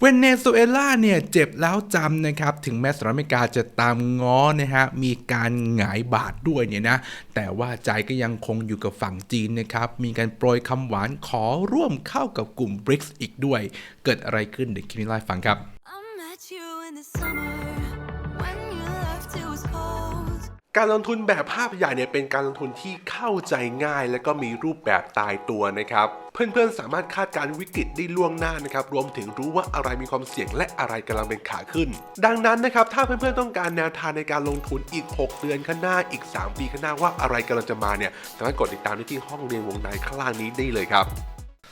เวเนซุเอลาเนี่ยเจ็บแล้วจำนะครับ ถึงแม้สหรัฐอเมริกาจะตามง้อนะฮะมีการหงายบาทด้วยเนี่ยนะ แต่ว่าใจก็ยังคงอยู่กับฝั่งจีนนะครับ มีการโปรยคำหวานขอร่วมเข้ากับกลุ่ม BRICS อีกด้วย เกิดอะไรขึ้นเดี๋ยวคลิปนี้ไล่าให้ฟังครับ I met you in the summer when you left it was cold. การลงทุนแบบภาพใหญ่เนี่ยเป็นการลงทุนที่เข้าใจง่าย และก็มีรูปแบบตายตัวนะครับ เพื่อนๆสามารถคาดการวิกฤตได้ล่วงหน้านะครับรวมถึงรู้ว่าอะไรมีความเสี่ยงและอะไรกำลังเป็นขาขึ้น ดังนั้นนะครับถ้าเพื่อนๆต้องการแนวทางในการลงทุนอีก 6 เดือนข้างหน้าอีก 3 ปีข้างหน้าว่าอะไรกำลังจะมาเนี่ยสามารถกดติดตามได้ที่ห้องเรียนวงในข้างล่างนี้ได้เลยครับ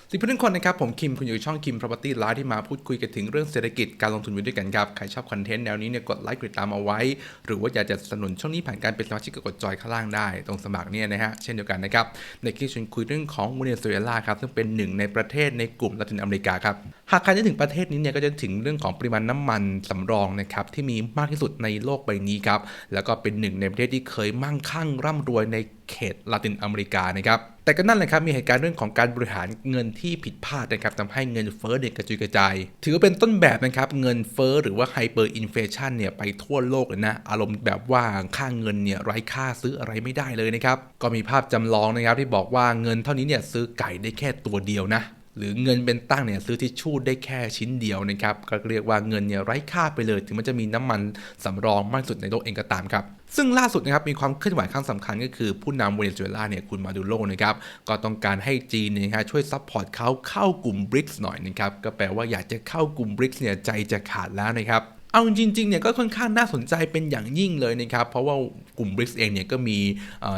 สวัสดีเพื่อนทุกคนนะครับ ผมคิม คุณอยู่ช่องคิม Property Live ที่มาพูดคุยกันถึงเรื่องเศรษฐกิจการลงทุนไปด้วยกันครับ ใครชอบคอนเทนต์แนวนี้เนี่ยกดไลค์กดติดตามเอาไว้ หรือว่าอยากจะสนับสนุนช่องนี้ผ่านการเป็นสมาชิกก็กดจอยข้างล่างได้ ตรงสมัครเนี่ยนะฮะเช่นเดียวกันนะครับในคลิปชวนคุยเรื่องของเวเนซุเอลาครับซึ่งเป็นหนึ่งในประเทศในกลุ่มละตินอเมริกาครับหากใครจะถึงประเทศนี้เนี่ยก็จะถึงเรื่องของปริมาณน้ำมันสำรองนะครับที่มีมากที่สุดในโลกใบนี้ครับแล้วก็เป็นหนึ่งในประเทศที่เคยมั่งคั่งร่ำรวยในเขตลาตินอเมริกานะครับ แต่ก็นั่นแหละครับมีเหตุการณ์เรื่องของการบริหารเงินที่ผิดพลาดนะครับทำให้เงินเฟ้อเนี่ยกระจุยกระจาย ถือว่าเป็นต้นแบบนะครับเงินเฟ้อหรือว่าไฮเปอร์อินเฟชันเนี่ยไปทั่วโลกเลยนะ อารมณ์แบบว่าค่าเงินเนี่ยไร้ค่าซื้ออะไรไม่ได้เลยนะครับ ก็มีภาพจำลองนะครับที่บอกว่าเงินเท่านี้เนี่ยซื้อไก่ได้แค่ตัวเดียวนะหรือเงินเป็นตั้งเนี่ยซื้อทิชชู่ได้แค่ชิ้นเดียวนะครับ ก็เรียกว่าเงินเนี่ยไร้ค่าไปเลย ถึงมันจะมีน้ำมันสำรองมากสุดในโลกเองก็ตามครับ ซึ่งล่าสุดนะครับมีความเคลื่อนไหวครั้งสำคัญก็คือผู้นำเวเนซุเอลาเนี่ยคุณมาดูโรนะครับก็ต้องการให้จีนนะฮะช่วยซัพพอร์ตเขาเข้ากลุ่มบริกส์หน่อยนะครับก็แปลว่าอยากจะเข้ากลุ่มบริกส์เนี่ยใจจะขาดแล้วนะครับ เอาจริงๆเนี่ยก็ค่อนข้างน่าสนใจเป็นอย่างยิ่งเลยนะครับเพราะว่ากลุ่ม BRICS เองเนี่ยก็มี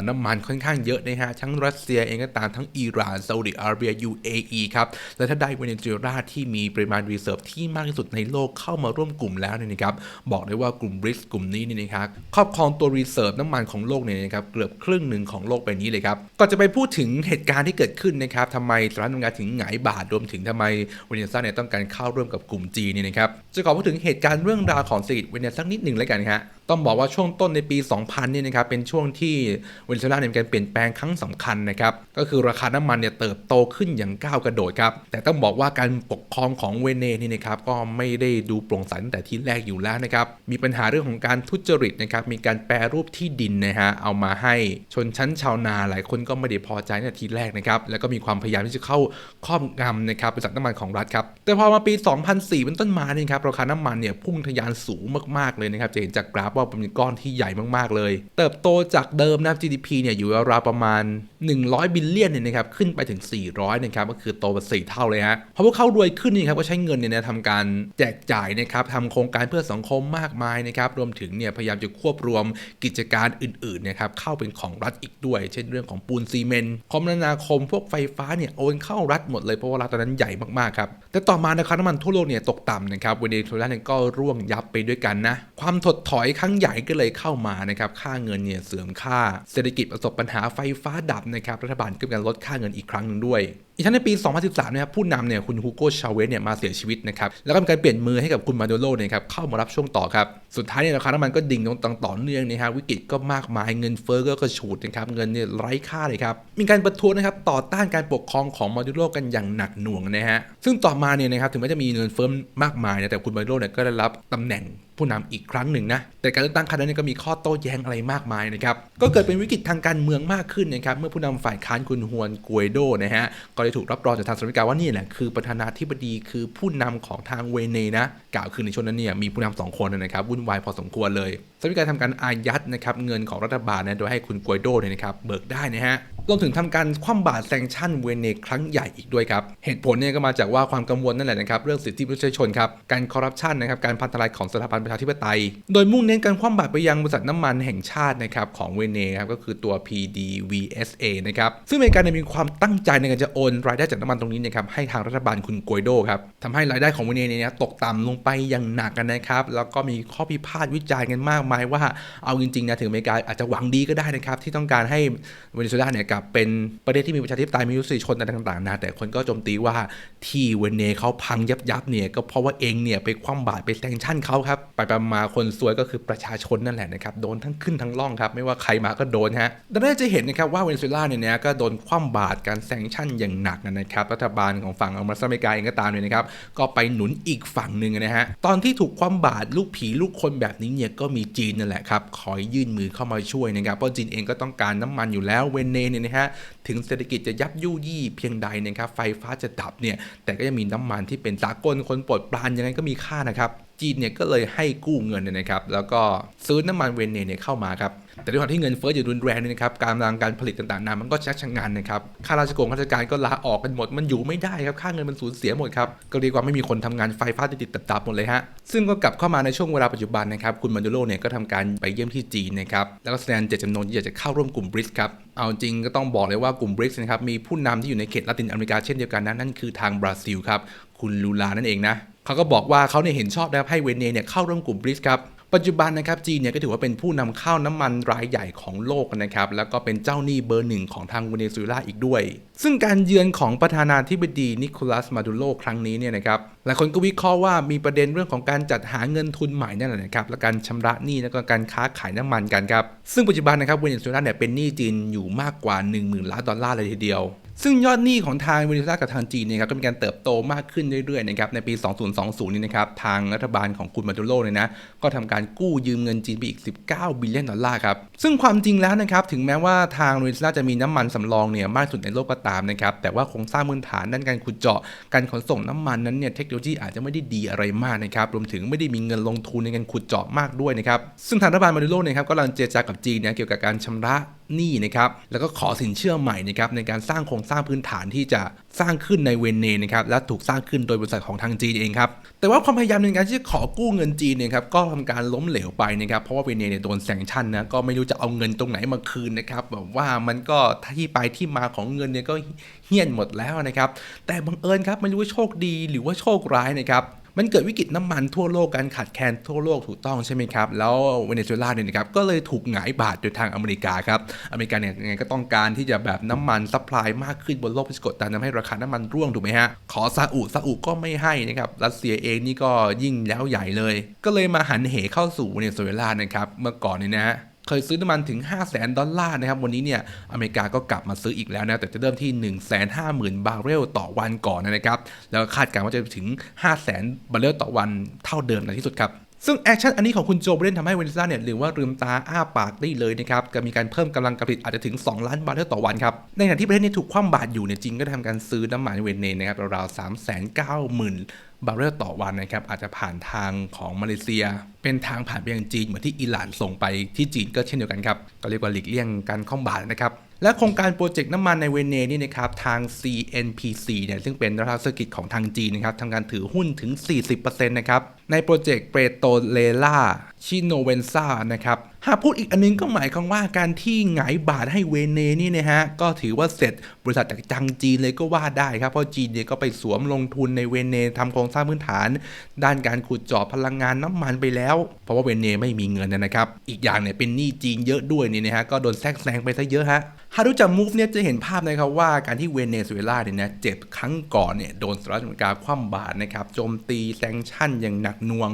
น้ำมันค่อนข้างเยอะนะฮะทั้งรัสเซียเองก็ตามทั้งอิหร่านซาอุดิอาระเบีย UAE ครับและถ้าได้เวเนซุเอลาที่มีปริมาณรีเซิร์ฟที่มากที่สุดในโลกเข้ามาร่วมกลุ่มแล้วเนี่ยนะครับบอกได้ว่ากลุ่ม BRICS กลุ่มนี้เนี่ยนะครับครอบครองตัวรีเซิร์ฟน้ำมันของโลกเนี่ยนะครับเกือบครึ่งหนึ่งของโลกใบนี้เลยครับก่อนจะไปพูดถึงเหตุการณ์ที่เกิดขึ้นนะครับทำไมสหรัฐอเมริกาถึงหงายบาทรวมถึงทำไมเวเนซุเอลาเนี่ยต้องการเข้าร่วมกับกลุ่มจีนเนี่ยนะครับจะขอพูดถึงเหตุการณ์เรื่องราวของสิริเวเนเอลาสักนิดหนึ่งแล้วกันฮะ ต้องบอกว่าช่วงต้นในปี 2000เนี่ยนะครับเป็นช่วงที่เวเนซุเอลาเนี่ยมีการเปลี่ยนแปลงครั้งสำคัญนะครับก็คือราคาน้ำมันเนี่ยเติบโตขึ้นอย่างก้าวกระโดดครับแต่ต้องบอกว่าการปกครองของเวเนนี่นะครับก็ไม่ได้ดูโปร่งใสตั้งแต่ที่แรกอยู่แล้วนะครับมีปัญหาเรื่องของการทุจริตนะครับมีการแปรรูปที่ดินนะฮะเอามาให้ชนชั้นชาวนาหลายคนก็ไม่ได้พอใจในทีแรกนะครับแล้วก็มีความพยายามที่จะเข้าครอบงำนะครับบริษัทน้ำมันของรัฐครับแต่พอมาปี 2004 เป็นต้นมาเนี่ยครับราคาน้ำมันเนี่ยพุ่งทะยานสูงมากๆเลยนะครับจะเห็นจากกราฟว่าเป็นก้อนที่ใหญ่มากๆเลย เติบโตจากเดิมนะ GDP เนี่ยอยู่ราวประมาณ 100 บิลเลียนเนี่ยนะครับขึ้นไปถึง 400นะครับก็คือโตไปสี่เท่าเลยฮะเพราะพวกเขารวยขึ้นนี่ครับก็ใช้เงินเนี่ยนะทำการแจกจ่ายนะครับทำโครงการเพื่อสังคมมากมายนะครับรวมถึงเนี่ยพยายามจะควบรวมกิจการอื่นๆนะครับเข้าเป็นของรัฐอีกด้วย เช่นเรื่องของปูนซีเมนต์คมนาคมพวกไฟฟ้าเนี่ยโอนเข้ารัฐหมดเลยเพราะว่ารัฐตอนนั้นใหญ่มากๆครับแต่ต่อมานะครับน้ำมันทั่วโลกเนี่ยตกต่ำนะครับเวเนซุเอลาเนี่ยก็ร่วงยับไปด้วยกันนะ ความถดถอยครั้งใหญ่ก็เลยเข้ามานะครับค่าเงินเนี่ยเสื่อมค่า เศรษฐกิจประสบปัญหาไฟฟ้าดับนะครับรัฐบาลก็มีการลดค่าเงินอีกครั้งหนึ่งด้วย อีกทั้งในปี 2013นะครับผู้นำเนี่ยคุณฮูโกชาเวสเนี่ยมาเสียชีวิตนะครับแล้วก็มีการเปลี่ยนมือให้กับคุณมาโดโรเนี่ยครับเข้ามารับช่วงต่อครับสุดท้ายเนี่ยราคาน้ำมันก็ดิ่งลงต่อเนื่องนะฮะวิกฤตก็มากมายเงินเฟ้อก็กระฉูดนะครับเงินเนี่ยไร้ค่าเลยครับมีการประท้วงนะครับต่อต้านการปกครองของมาโดโรกันอย่างหนักหน่วงนะฮะซึ่งต่อมาเนี่ยนะครับถึงแม้จะมีเงินเฟ้อมากมายนะแต่คุณมาโดโรเนี่ยก็ได้รับตำแหน่ง ผู้นำอีกครั้งหนึ่งนะ แต่การเลือกตั้งครั้งนั้นก็มีข้อโต้แย้งอะไรมากมายนะครับ ก็เกิดเป็นวิกฤตทางการเมืองมากขึ้นนะครับ เมื่อผู้นำฝ่ายค้านคุณฮวนกวยโดนะฮะ ก็ได้ถูกรับรองจากทางสหรัฐอเมริกาว่านี่แหละคือประธานาธิบดีคือผู้นำของทางเวเนนะ กล่าวคือในช่วงนั้นเนี่ยมีผู้นำสองคนนะครับวุ่นวายพอสมควรเลยสหรัฐอเมริกาทำการอายัดนะครับเงินของรัฐบาลนะโดยให้คุณกวยโดเนี่ยนะครับเบิกได้นะฮะ รวมถึงทำการคว่ำบาตรแซงชั่นเวเนครั้งใหญ่อีกด้วยครับ เหตุผลเนี่ยก็มาจากว่าความกังวลนั่นแหละนะครับเรื่องสิทธิมนุษยชนครับการคอร์รัปชันนะครับการพันธลายของสถาบันประชาธิปไตย โดยมุ่งเน้นการคว่ำบาตรไปยังบริษัทน้ำมันแห่งชาตินะครับของเวเนครับก็คือตัว PDVSA นะครับซึ่งอเมริกาเนี่ยมีความตั้งใจในการจะโอนรายได้จากน้ำมันตรงนี้นะครับให้ทางรัฐบาลคุณโกยโดครับทำให้รายได้ของเวเนเนี่ยตกต่ำลงไปอย่างหนักกันนะครับแล้วก็มีข้อพิพาทวิจารณ์กันมากมายว่าเอาจริงๆนะถึงอเมริกาอาจจะหวังดีก็ได้นะครับที่ต้องการให้เวเนซุเอลาเนี่ยกลับกับเป็นประเทศที่มีประชาธิปไตยมีมนุษยชนอะไรต่างๆนะแต่คนก็โจมตีว่าที่เวเนเขาพังยับยับเนี่ยก็เพราะว่าเองเนี่ยไปคว่ำบาตรไปแซงชั่นเขาครับไปไปมาคนซวยก็คือประชาชนนั่นแหละนะครับโดนทั้งขึ้นทั้งล่องครับไม่ว่าใครมาก็โดนฮะดังนั้นจะเห็นนะครับว่าเวเนซุเอลาเนี่ยก็โดนคว่ำบาตรการแซงชั่นอย่างหนักนะครับรัฐบาลของฝั่งอเมริกาเองก็ตามเนี่ยนะครับก็ไปหนุนอีกฝั่งหนึ่งนะฮะตอนที่ถูกคว่ำบาตรลูกผีลูกคนแบบนี้เนี่ยก็มีจีนนั่นแหละครับคอยยื่นมือเข้ามาช่วยนะครับเพราะจีนเองก็ต้องการน้ำมันอยู่แล้วเวเนเนี่ยนะฮะถึงเศรษฐกิจจะยับยุยี่เพียงใดนะครับไฟฟ้าจะดับเนี่ยแต่ก็ยังมีน้ำมันที่เป็นสากลคนปลดปรานยังไงก็มีค่านะครับจีนเนี่ยก็เลยให้กู้เงินเนยนะครับแล้วก็ซื้อน้ำมันเวเนเนี่ยเข้ามาครับ แต่ด้วยความที่เงินเฟ้ออยู่รุนแรงเนี่ยนะครับการกำลังการผลิตต่างๆนามันก็ชักชะงันนะครับข้าราชการข้าราชการก็ลาออกกันหมด มันอยู่ไม่ได้ครับค่าเงินมันสูญเสียหมดครับก็เรียกว่าไม่มีคนทำงานไฟฟ้าติดๆดับๆหมดเลยฮะซึ่งก็กลับเข้ามาในช่วงเวลาปัจจุบันนะครับคุณมาดูโรเนี่ยก็ทำการไปเยี่ยมที่จีนนะครับแล้วก็แสดงเจตจำนงที่อยากจะเข้าร่วมกลุ่มบริกครับเอาจริงก็ต้องบอกเลยว่ากลุ่มบริกนะครับมีผู้นำที่อยู่ในเขตลาตินอเมริกาเช่นเดียวกันนะนั่นคือทางบราซิลครับคุณลูลานั่นเองนะเขาก็บอกว่าเขาเนี่ยเห็นชอบนะครับให้เวเนเนี่ยเข้าร่วมกลุ่มบริกครับ ปัจจุบันนะครับจีนเนี่ยก็ถือว่าเป็นผู้นำเข้าน้ำมันรายใหญ่ของโลกนะครับแล้วก็เป็นเจ้าหนี้เบอร์หนึ่งของทางเวเนซุเอลาอีกด้วย ซึ่งการเยือนของประธานาธิบดีนิโคลัสมาดูโรครั้งนี้เนี่ยนะครับหลายคนก็วิเคราะห์ว่ามีประเด็นเรื่องของการจัดหาเงินทุนใหม่นั่นแหละนะครับและการชำระหนี้แล้วก็การค้าขายน้ำมันกันครับซึ่งปัจจุบันนะครับเวเนซุเอลาเนี่ยเป็นหนี้จีนอยู่มากกว่า 1 0,000ล้านดอลลาร์เลยทีเดียว ซึ่งยอดหนี้ของทางเวเนซุเอลากับทางจีนเนี่ยครับก็มีการเติบโตมากขึ้นเรื่อยๆนะครับในปี 2020 นี้นะครับทางรัฐบาลของคุณมาดูโรเนี่ยนะก็ทำการกู้ยืมเงินจีนไปอีก 19 บิลเลียนดอลลาร์ครับซึ่งความจริงแล้วนะครับถึงแม้ว่าทางเวเนซุเอลาจะมีน้ำมันสำรองเนี่ยมากสุดในโลกก็ตามนะครับแต่ว่าโครงสร้างพื้นฐานด้านการขุดเจาะการขนส่งน้ำมันนั้นเนี่ยเทคโนโลยีอาจจะไม่ได้ดีอะไรมากนะครับรวมถึงไม่ได้มีเงินลงทุนในการขุดเจาะมากด้วยนะครับซึ่งทางรัฐบาลมาดูโรเนี่ยครับก็กำลังเจรจากับจีนเนี่ยเกี่ยวกับการชำระ หนี้นะครับแล้วก็ขอสินเชื่อใหม่นะครับในการสร้างโครงสร้างพื้นฐานที่จะสร้างขึ้นในเวเนนะครับและถูกสร้างขึ้นโดยบริษัทของทางจีนเองครับแต่ว่าความพยายามในการที่จะขอกู้เงินจีนเนี่ยครับก็ทำการล้มเหลวไปนะครับเพราะว่าเวเนเนี่ยโดนแซงชั่นนะก็ไม่รู้จะเอาเงินตรงไหนมาคืนนะครับแบบว่ามันก็ที่ไปที่มาของเงินเนี่ยก็เฮี้ยนหมดแล้วนะครับแต่บังเอิญครับไม่รู้ว่าโชคดีหรือว่าโชคร้ายนะครับ มันเกิดวิกฤตน้ำมันทั่วโลกการขาดแคลนทั่วโลกถูกต้องใช่ไหมครับ แล้วเวเนซุเอลาเนี่ยนะครับก็เลยถูกหงายบาทโดยทางอเมริกาครับ อเมริกาเนี่ยยังไงก็ต้องการที่จะแบบน้ำมันซัพพลายมากขึ้นบนโลกพิสกดดันทำให้ราคาน้ำมันร่วงถูกไหมฮะ ขอซาอุซาอุก็ไม่ให้นะครับรัสเซียเองนี่ก็ยิ่งแล้วใหญ่เลย ก็เลยมาหันเหเข้าสู่เวเนซุเอลานะครับเมื่อก่อนเนี่ยนะฮะ เคยซื้อน้ำมันถึง 5 0 0แสนดอลลาร์นะครับวันนี้เนี่ยอเมริกาก็กลับมาซื้ออีกแล้วนะแต่จะเริ่มที่ 1 5 0 0 0 0 บาร์เรลต่อวันก่อนนะครับแล้วคาดการณ์ว่าจะถึง 5 0 0แสนบาร์เรลต่อวันเท่าเดิมในที่สุดครับซึ่งแอคชั่นอันนี้ของคุณโจไบเดนทำให้เวเนซุเอลาเนี่ยหรือว่าลืมตาอ้าปากได้เลยนะครับก็มีการเพิ่มกำลังการผลิตอาจจะถึง 2 ล้านบาร์เรลต่อวันครับ ในขณะที่ประเทศนี้ถูกคว่ำบาตรอยู่เนี่ยจริงก็ทำการซื้อน้ำมันเวเนนะครับราวๆ3 9 0 0 0 0 บาร์เรลต่อวันนะครับอาจจะผ่านทางของมาเลเซีย เป็นทางผ่านไปยังจีนเหมือนที่อิหร่านส่งไปที่จีนก็เช่นเดียวกันครับก็เรียกว่าหลีกเลี่ยงการข้องบาทนะครับและโครงการโปรเจกต์น้ำมันในเวเนนี่นะครับทาง CNPC เนี่ยซึ่งเป็นรัฐวิสาหกิจของทางจีนนะครับทำการถือหุ้นถึง 40%นะครับในโปรเจกต์เปโตรเลล่า ชิโนเวนซานะครับ หากพูดอีกอันนึงก็หมายความว่าการที่หงายบาทให้เวเนนี่นะฮะ ก็ถือว่าเสร็จบริษัทจากจังจีนเลยก็ว่าได้ครับ เพราะจีนเนี่ยก็ไปสวมลงทุนในเวเนทำโครงสร้างพื้นฐาน ด้านการขุดเจาะพลังงานน้ำมันไปแล้ว เพราะว่าเวเนไม่มีเงินนะครับ อีกอย่างเนี่ยเป็นหนี้จีนเยอะด้วยนี่นะฮะก็โดนแทรกแซงไปซะเยอะฮะหากดูจากมูฟเนี่ยจะเห็นภาพนะครับว่าการที่เวเนซุเอลาเนี่ยนะเจ็ดครั้งก่อนเนี่ยโดนสหรัฐอเมริกาคว่ำบาตรนะครับโจมตีแซงชั่นอย่างหนักหน่วง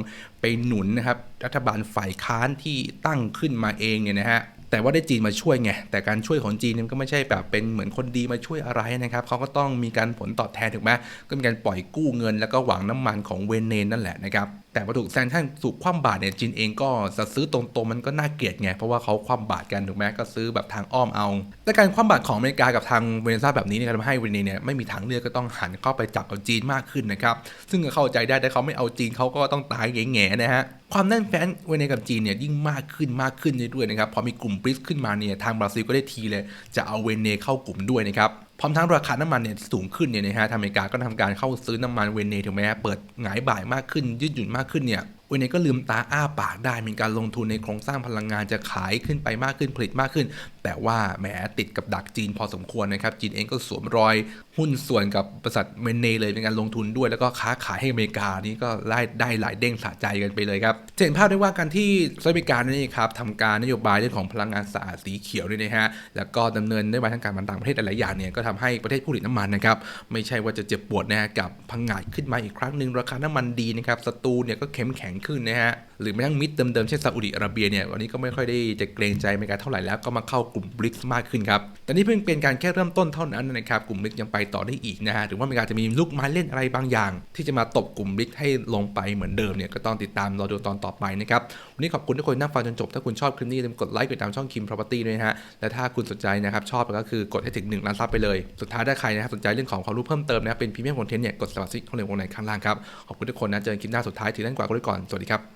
หนุนนะครับรัฐบาลฝ่ายค้านที่ตั้งขึ้นมาเองเนี่ยนะฮะแต่ว่าได้จีนมาช่วยไง แต่การช่วยของจีนเนี่ยก็ไม่ใช่แบบเป็นเหมือนคนดีมาช่วยอะไรนะครับ เขาก็ต้องมีการผลตอบแทนถูกไหมก็มีการปล่อยกู้เงิน แล้วก็หวังน้ำมันของเวเนนนั่นแหละนะครับ แต่พอถูกแซงชั่นถูกคว่ำบาตรเนี่ยจีนเองก็จะซื้อตรงๆมันก็น่าเกลียดไง เพราะว่าเขาคว่ำบาตรกันถูกไหมก็ซื้อแบบทางอ้อมเอา และการคว่ำบาตรของอเมริกากับทางเวเนซุเอลาแบบนี้เนี่ยทำให้เวเนเนี่ยไม่มีทางเลือกก็ต้องหันเข้าไปจับกับจีนมากขึ้นนะครับซึ่งก็เข้าใจได้แต่เขาไม่เอาจีนเขาก็ต้องตายแง่ๆนะฮะความแน่นแฟ้นเวเนกับจีนเนี่ยยิ่งมากขึ้นมากขึ้นเรื่อยๆนะครับพอมีกลุ่มบริกขึ้นมาเนี่ยทางบราซิลก็ได้ทีเลยจะเอาเวเนเข้ากลุ่มด้วยนะครับ พร้อมทั้งราคาน้ำมันเนี่ยสูงขึ้นเนี่ยนะฮะทางอเมริกาก็ทำการเข้าซื้อน้ำมันเวเนถูกไหมฮะเปิดหงายบ่ายมากขึ้นยืดหยุ่นมากขึ้นเนี่ยเวเนก็ลืมตาอ้าปากได้มีการลงทุนในโครงสร้างพลังงานจะขายขึ้นไปมากขึ้นผลิตมากขึ้น แต่ว่าแหมติดกับดักจีนพอสมควรนะครับ จีนเองก็สวมรอยหุ้นส่วนกับบริษัทเวเนเลยเป็นการลงทุนด้วยแล้วก็ค้าขายให้อเมริกานี่ก็ได้ได้หลายเด้งสะใจกันไปเลยครับจะเห็นภาพได้ว่าการที่สหรัฐอเมริกานี่ครับทำการนโยบายเรื่องของพลังงานสะอาดสีเขียวนี่นะฮะแล้วก็ดำเนินนโยบายทางการต่างประเทศหลายอย่างเนี่ยก็ทำให้ประเทศผู้ผลิตน้ำมันนะครับไม่ใช่ว่าจะเจ็บปวดนะฮะกับพังงาดขึ้นมาอีกครั้งหนึ่งราคาน้ำมันดีนะครับสตูเนี่ยก็เข้มแข็งขึ้นนะฮะ หรือแม้ทั่งมิตรเดิมๆเช่นซาอุดิอาระเบียเนี่ยวันนี้ก็ไม่ค่อยได้จะเกรงใจอเมริกาเท่าไหร่แล้วก็มาเข้ากลุ่มบริกมากขึ้นครับแต่นี่เพิ่งเป็นการแค่เริ่มต้นเท่านั้นนะครับกลุ่มบริกยังไปต่อได้อีกนะฮะหรือว่าอเมริกาจะมีลูกไม้เล่นอะไรบางอย่าง ที่จะมาตบกลุ่มบริกให้ลงไปเหมือนเดิมเนี่ยก็ต้องติดตามรอดูตอนต่อไปนะครับวันนี้ขอบคุณทุกคนที่นั่งฟังจนจบถ้าคุณชอบคลิปนี้อย่าลืมกดไลค์กดติดตามช่องคิม property ด้วยนะฮะและถ้าคุณสนใจนะครับชอบก็คือกดให้ถึง1ล้านซับไปเลย สุดท้ายถ้าใครนะครับสนใจเรื่องของความรู้เพิ่มเติมนะครับเป็นพรีเมียมคอนเทนต์เนี่ยกดสมัครซิกข้างเลยวงในข้างล่างครับขอบคุณทุกคนนะเจอกันคลิปหน้าสุดท้ายถือเล่นกว่ากันไว้ก่อนสวัสดีครับ